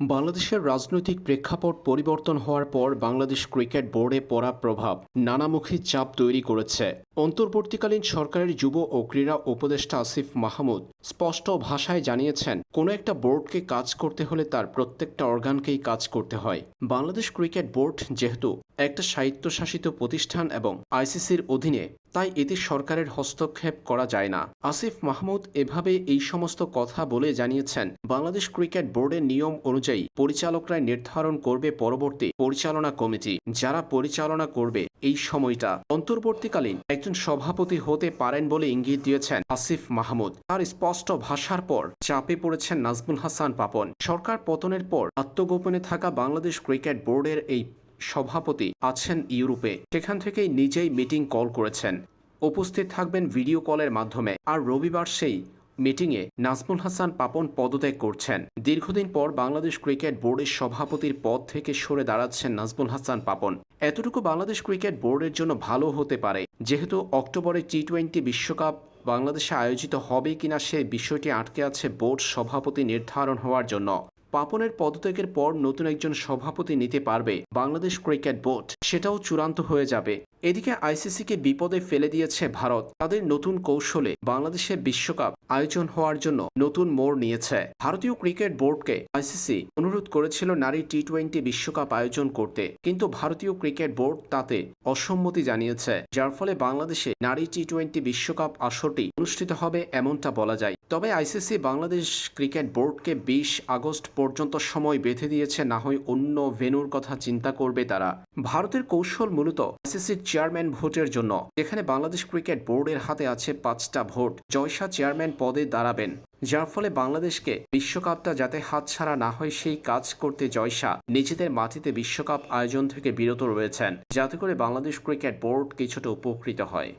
বাংলাদেশের রাজনৈতিক প্রেক্ষাপট পরিবর্তন হওয়ার পর বাংলাদেশ ক্রিকেট বোর্ডে পড়া প্রভাব নানামুখী চাপ তৈরি করেছে। অন্তর্বর্তীকালীন সরকারের যুব ও ক্রীড়া উপদেষ্টা আসিফ মাহমুদ স্পষ্ট ভাষায় জানিয়েছেন, কোনো একটা বোর্ডকে কাজ করতে হলে তার প্রত্যেকটা অর্গানকেই কাজ করতে হয়। বাংলাদেশ ক্রিকেট বোর্ড যেহেতু একটা স্বায়ত্তশাসিত প্রতিষ্ঠান এবং আইসিসির অধীনে তাই এতে সরকারের হস্তক্ষেপ করা যায় না। আসিফ মাহমুদ এভাবে এই সমস্ত কথা বলে জানিয়েছেন। বাংলাদেশ ক্রিকেট বোর্ডের নিয়ম অনুযায়ী পরিচালকরাই নির্ধারণ করবে পরবর্তী পরিচালনা কমিটি। যারা পরিচালনা করবে এই সময়টা অন্তর্বর্তীকালীন একজন সভাপতি হতে পারেন বলে ইঙ্গিত দিয়েছেন আসিফ মাহমুদ। তার স্পষ্ট ভাষার পর চাপে পড়েছেন নাজমুল হাসান পাপন। সরকার পতনের পর আত্মগোপনে থাকা বাংলাদেশ ক্রিকেট বোর্ডের এই সভাপতি আছেন ইউরোপে, সেখান থেকেই নিজেই মিটিং কল করেছেন। উপস্থিত থাকবেন ভিডিও কলের মাধ্যমে। আর রবিবার সেই মিটিংয়ে নাজমুল হাসান পাপন পদত্যাগ করছেন। দীর্ঘদিন পর বাংলাদেশ ক্রিকেট বোর্ডের সভাপতির পদ থেকে সরে দাঁড়াচ্ছেন নাজমুল হাসান পাপন। এতটুকু বাংলাদেশ ক্রিকেট বোর্ডের জন্য ভালো হতে পারে, যেহেতু অক্টোবরে টি টোয়েন্টি বিশ্বকাপ বাংলাদেশে আয়োজিত হবে কিনা সে বিষয়টি আটকে আছে বোর্ড সভাপতি নির্ধারণ হওয়ার জন্য। পাপনের পদত্যাগের পর নতুন একজন সভাপতি নিতে পারবে বাংলাদেশ ক্রিকেট বোর্ড। সেটাও চূড়ান্ত হয়ে যাবে। এদিকে আইসিসিকে বিপদে ফেলে দিয়েছে ভারত। তাদের নতুন কৌশলে বাংলাদেশে বিশ্বকাপ আয়োজন হওয়ার জন্য নতুন মোড় নিয়েছে। ভারতীয় ক্রিকেট বোর্ডকে আইসিসি অনুরোধ করেছিল নারী টি টোয়েন্টি বিশ্বকাপ আয়োজন করতে। কিন্তু ভারতীয় ক্রিকেট বোর্ড তাতে অসম্মতি জানিয়েছে, যার ফলে বাংলাদেশে নারী টি টোয়েন্টি বিশ্বকাপ আসরটি অনুষ্ঠিত হবে এমনটা বলা যায়। তবে আইসিসি বাংলাদেশ ক্রিকেট বোর্ডকে বিশ আগস্ট পর্যন্ত সময় বেঁধে দিয়েছে, না হয় অন্য ভেনুর কথা চিন্তা করবে তারা। ভারতের কৌশল মূলত আইসিসির চেয়ারম্যান ভোটের জন্য। যেখানে বাংলাদেশ ক্রিকেট বোর্ডের হাতে আছে পাঁচটা ভোট। জয়সা চেয়ারম্যান পদে দাঁড়াবেন। যার ফলে বাংলাদেশকে বিশ্বকাপটা যাতে হাতছাড়া না হয় সেই কাজ করতে জয়সা নিজেদের মাটিতে বিশ্বকাপ আয়োজন থেকে বিরত রয়েছেন। যাতে করে বাংলাদেশ ক্রিকেট বোর্ড কিছুটা উপকৃত হয়।